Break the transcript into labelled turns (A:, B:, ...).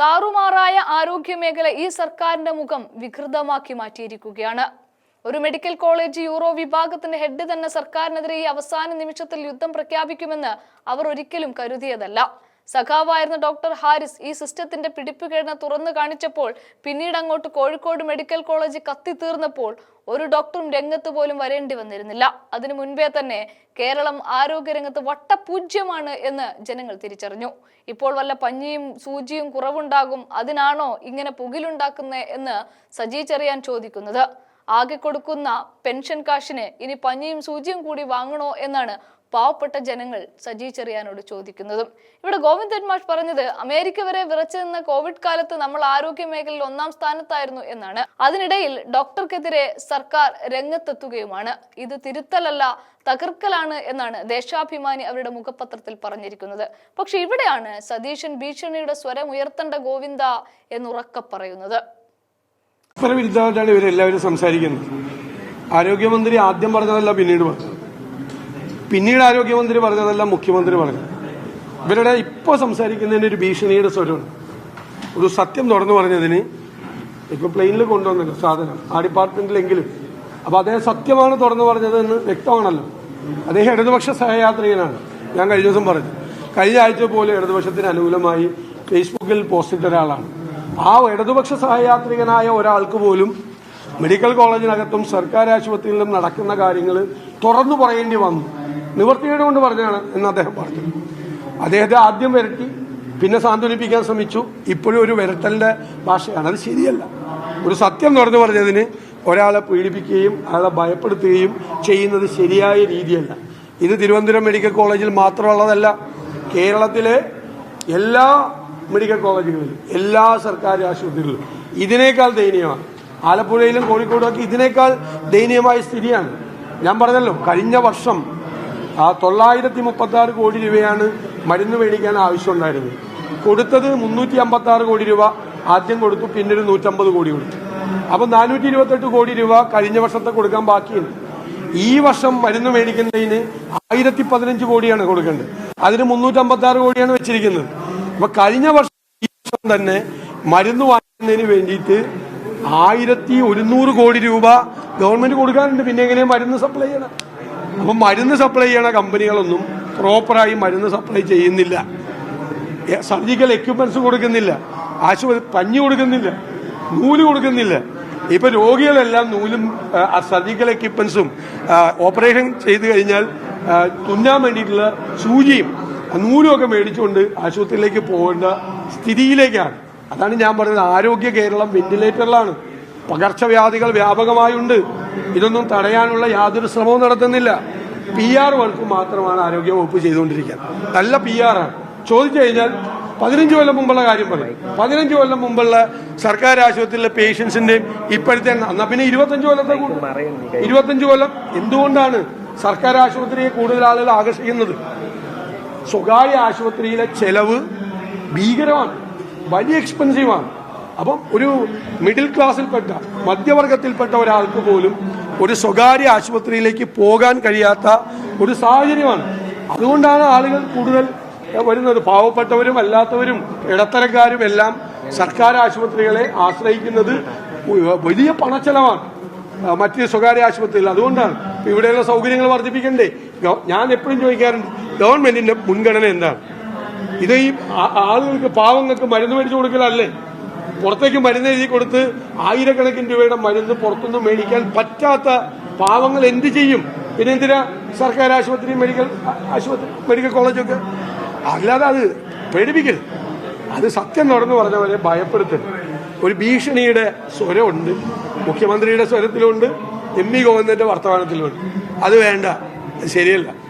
A: താറുമാറായ ആരോഗ്യമേഖല ഈ സർക്കാരിന്റെ മുഖം വികൃതമാക്കി മാറ്റിയിരിക്കുകയാണ്. ഒരു മെഡിക്കൽ കോളേജ് യൂറോ വിഭാഗത്തിന്റെ ഹെഡ് തന്നെ സർക്കാരിനെതിരെ ഈ അവസാന നിമിഷത്തിൽ യുദ്ധം പ്രഖ്യാപിക്കുമെന്ന് അവർ ഒരിക്കലും കരുതിയതല്ല. സഖാവായിരുന്ന ഡോക്ടർ ഹാരിസ് ഈ സിസ്റ്റത്തിന്റെ പിടിപ്പുകേടിനെ തുറന്നു കാണിച്ചപ്പോൾ പിന്നീട് അങ്ങോട്ട് കോഴിക്കോട് മെഡിക്കൽ കോളേജ് കത്തിത്തീർന്നപ്പോൾ ഒരു ഡോക്ടറും രംഗത്ത് പോലും വരേണ്ടി വന്നിരുന്നില്ല. അതിനു മുൻപേ തന്നെ കേരളം ആരോഗ്യരംഗത്ത് വട്ടപൂജ്യമാണ് എന്ന് ജനങ്ങൾ തിരിച്ചറിഞ്ഞു. ഇപ്പോൾ വല്ല പഞ്ഞിയും സൂചിയും കുറവുണ്ടാകും അതിനാണോ ഇങ്ങനെ പുകിലുണ്ടാക്കുന്നത് എന്ന് സജി ചെറിയാൻ ചോദിക്കുന്നത്. ആകെ കൊടുക്കുന്ന പെൻഷൻ കാശിന് ഇനി പഞ്ഞിയും സൂചിയും കൂടി വാങ്ങണോ എന്നാണ് പാവപ്പെട്ട ജനങ്ങൾ സജി ചെറിയാനോട് ചോദിക്കുന്നതും. ഇവിടെ ഗോവിന്ദൻ മാഷ് പറഞ്ഞത് അമേരിക്ക വരെ വിറച്ചു നിന്ന കോവിഡ് കാലത്ത് നമ്മൾ ആരോഗ്യ മേഖലയിൽ ഒന്നാം സ്ഥാനത്തായിരുന്നു എന്നാണ്. അതിനിടയിൽ ഡോക്ടർക്കെതിരെ സർക്കാർ രംഗത്തെത്തുകയുമാണ്. ഇത് തിരുത്തലല്ല തകർക്കലാണ് എന്നാണ് ദേശാഭിമാനി അവരുടെ മുഖപത്രത്തിൽ പറഞ്ഞിരിക്കുന്നത്. പക്ഷെ ഇവിടെയാണ് സതീശൻ ഭീഷണിയുടെ സ്വരം ഉയർത്തേണ്ട ഗോവിന്ദ എന്നുറക്കെ പറയുന്നത്.
B: ഇവരെല്ലാവരും സംസാരിക്കുന്നത് ആരോഗ്യമന്ത്രി ആദ്യം പറഞ്ഞതല്ല പിന്നീട് പറഞ്ഞത് പിന്നീട് ആരോഗ്യമന്ത്രി പറഞ്ഞതെല്ലാം മുഖ്യമന്ത്രി പറഞ്ഞു. ഇവരുടെ ഇപ്പോൾ സംസാരിക്കുന്നതിന് ഒരു ഭീഷണിയുടെ സ്വരമാണ്. ഒരു സത്യം തുറന്നു പറഞ്ഞതിന് ഇപ്പൊ പ്ലെയിനിൽ കൊണ്ടുവന്നല്ലോ സാധനം. ആ ഡിപ്പാർട്ട്മെന്റിലെങ്കിലും. അപ്പൊ അദ്ദേഹം സത്യമാണ് തുറന്നു പറഞ്ഞതെന്ന് വ്യക്തമാണല്ലോ. അദ്ദേഹം ഇടതുപക്ഷ സഹയാത്രികനാണ്. ഞാൻ കഴിഞ്ഞ ദിവസം പറഞ്ഞു. കഴിഞ്ഞ ആഴ്ച പോലെ ഇടതുപക്ഷത്തിന് അനുകൂലമായി ഫേസ്ബുക്കിൽ പോസ്റ്റ് ഇട്ട ഒരാളാണ്. ആ ഇടതുപക്ഷ സഹയാത്രികനായ ഒരാൾക്ക് പോലും മെഡിക്കൽ കോളേജിനകത്തും സർക്കാർ ആശുപത്രികളിലും നടക്കുന്ന കാര്യങ്ങൾ തുറന്നു പറയേണ്ടി വന്നു. നിവർത്തികേട് കൊണ്ട് പറഞ്ഞാണ് എന്ന് അദ്ദേഹം പറഞ്ഞു. അദ്ദേഹത്തെ ആദ്യം വരട്ടി പിന്നെ സാന്ത്വനിപ്പിക്കാൻ ശ്രമിച്ചു. ഇപ്പോഴും ഒരു വിരട്ടലിന്റെ ഭാഷയാണ്. അത് ശരിയല്ല. ഒരു സത്യം തുറന്നു പറഞ്ഞതിന് ഒരാളെ പീഡിപ്പിക്കുകയും അയാളെ ഭയപ്പെടുത്തുകയും ചെയ്യുന്നത് ശരിയായ രീതിയല്ല. ഇത് തിരുവനന്തപുരം മെഡിക്കൽ കോളേജിൽ മാത്രമുള്ളതല്ല. കേരളത്തിലെ എല്ലാ മെഡിക്കൽ കോളേജുകളിലും എല്ലാ സർക്കാർ ആശുപത്രികളിലും ഇതിനേക്കാൾ ദയനീയമാണ്. ആലപ്പുഴയിലും കോഴിക്കോടും ഒക്കെ ഇതിനേക്കാൾ ദയനീയമായ സ്ഥിതിയാണ്. ഞാൻ പറഞ്ഞല്ലോ കഴിഞ്ഞ വർഷം ആ തൊള്ളായിരത്തി മുപ്പത്തി ആറ് കോടി രൂപയാണ് മരുന്ന് മേടിക്കാൻ ആവശ്യമുണ്ടായിരുന്നത്. കൊടുത്തത് മുന്നൂറ്റി അമ്പത്തി ആറ് കോടി രൂപ ആദ്യം കൊടുത്തു പിന്നെ ഒരു നൂറ്റമ്പത് കോടി കൊടുത്തു. അപ്പൊ നാനൂറ്റി ഇരുപത്തെട്ട് കോടി രൂപ കഴിഞ്ഞ വർഷത്തെ കൊടുക്കാൻ ബാക്കിയുണ്ട്. ഈ വർഷം മരുന്ന് മേടിക്കുന്നതിന് ആയിരത്തി പതിനഞ്ച് കോടിയാണ് കൊടുക്കേണ്ടത്. അതിന് മുന്നൂറ്റമ്പത്തി ആറ് കോടിയാണ് വെച്ചിരിക്കുന്നത്. അപ്പൊ കഴിഞ്ഞ വർഷം വർഷം തന്നെ മരുന്ന് വാങ്ങുന്നതിന് വേണ്ടിയിട്ട് ആയിരത്തി ഒരുന്നൂറ് കോടി രൂപ ഗവൺമെന്റ് കൊടുക്കാനുണ്ട് പിന്നെ എങ്ങനെയും മരുന്ന് സപ്ലൈ ചെയ്യണം? അപ്പൊ മരുന്ന് സപ്ലൈ ചെയ്യണ കമ്പനികളൊന്നും പ്രോപ്പറായി മരുന്ന് സപ്ലൈ ചെയ്യുന്നില്ല. സർജിക്കൽ എക്യുപ്മെന്റ്സ് കൊടുക്കുന്നില്ല. ആശുപത്രി പഞ്ഞി കൊടുക്കുന്നില്ല. നൂൽ കൊടുക്കുന്നില്ല. ഇപ്പൊ രോഗികളെല്ലാം നൂലും സർജിക്കൽ എക്യുപ്മെന്റ്സും ഓപ്പറേഷൻ ചെയ്തു കഴിഞ്ഞാൽ തുന്നാൻ വേണ്ടിയിട്ടുള്ള സൂചിയും നൂലുമൊക്കെ മേടിച്ചുകൊണ്ട് ആശുപത്രിയിലേക്ക് പോകേണ്ട സ്ഥിതിയിലേക്കാണ്. അതാണ് ഞാൻ പറയുന്നത് ആരോഗ്യ കേരളം വെന്റിലേറ്ററിലാണ് പകർച്ചവ്യാധികൾ വ്യാപകമായുണ്ട്. ഇതൊന്നും തടയാനുള്ള യാതൊരു ശ്രമവും നടത്തുന്നില്ല. പി ആർ വർക്ക് മാത്രമാണ് ആരോഗ്യവകുപ്പ് ചെയ്തുകൊണ്ടിരിക്കുന്നത് നല്ല പി ആണ്. ചോദിച്ചു കഴിഞ്ഞാൽ പതിനഞ്ച് കൊല്ലം മുമ്പുള്ള കാര്യം പറയും. പതിനഞ്ച് കൊല്ലം മുമ്പുള്ള സർക്കാർ ആശുപത്രിയിലെ പേഷ്യൻസിന്റെയും ഇപ്പോഴത്തെ എന്നാ പിന്നെ ഇരുപത്തഞ്ച് കൊല്ലത്തെ ഇരുപത്തഞ്ച് കൊല്ലം എന്തുകൊണ്ടാണ് സർക്കാർ ആശുപത്രിയെ കൂടുതൽ ആളുകൾ ആകർഷിക്കുന്നത്? സ്വകാര്യ ആശുപത്രിയിലെ ചെലവ് ഭീകരമാണ്. വലിയ എക്സ്പെൻസീവാണ് അപ്പം ഒരു മിഡിൽ ക്ലാസ്സിൽപ്പെട്ട മധ്യവർഗത്തിൽപ്പെട്ട ഒരാൾക്ക് പോലും ഒരു സ്വകാര്യ ആശുപത്രിയിലേക്ക് പോകാൻ കഴിയാത്ത ഒരു സാഹചര്യമാണ്. അതുകൊണ്ടാണ് ആളുകൾ കൂടുതൽ വരുന്നത്. പാവപ്പെട്ടവരും അല്ലാത്തവരും ഇടത്തരക്കാരും എല്ലാം സർക്കാർ ആശുപത്രികളെ ആശ്രയിക്കുന്നത് വലിയ പണച്ചെലവാണ്. മറ്റ് സ്വകാര്യ ആശുപത്രികൾ. അതുകൊണ്ടാണ് ഇവിടെയുള്ള സൗകര്യങ്ങൾ വർദ്ധിപ്പിക്കണ്ടേ? ഞാൻ എപ്പോഴും ചോദിക്കാറുണ്ട് ഗവൺമെന്റിന്റെ മുൻഗണന എന്താണ്? ഇത് ഈ ആളുകൾക്ക് പാവങ്ങൾക്ക് മരുന്ന് മേടിച്ചു കൊടുക്കലല്ലേ? പുറത്തേക്ക് മരുന്ന് എഴുതി കൊടുത്ത് ആയിരക്കണക്കിന് രൂപയുടെ മരുന്ന് പുറത്തുനിന്ന് മേടിക്കാൻ പറ്റാത്ത പാവങ്ങൾ എന്ത് ചെയ്യും? പിന്നെ എന്തിനാ സർക്കാർ ആശുപത്രി മെഡിക്കൽ ആശുപത്രി മെഡിക്കൽ കോളേജൊക്കെ? അല്ലാതെ അത് പേടിപ്പിക്കരുത്. അത് സത്യം തുറന്നു പറഞ്ഞവരെ ഭയപ്പെടുത്തരുത്. ഒരു ഭീഷണിയുടെ സ്വരമുണ്ട്. മുഖ്യമന്ത്രിയുടെ സ്വരത്തിലുണ്ട്. M V ഗോവിന്ദന്റെ വർത്തമാനത്തിലുണ്ട്. അത് വേണ്ട. ശരിയല്ല.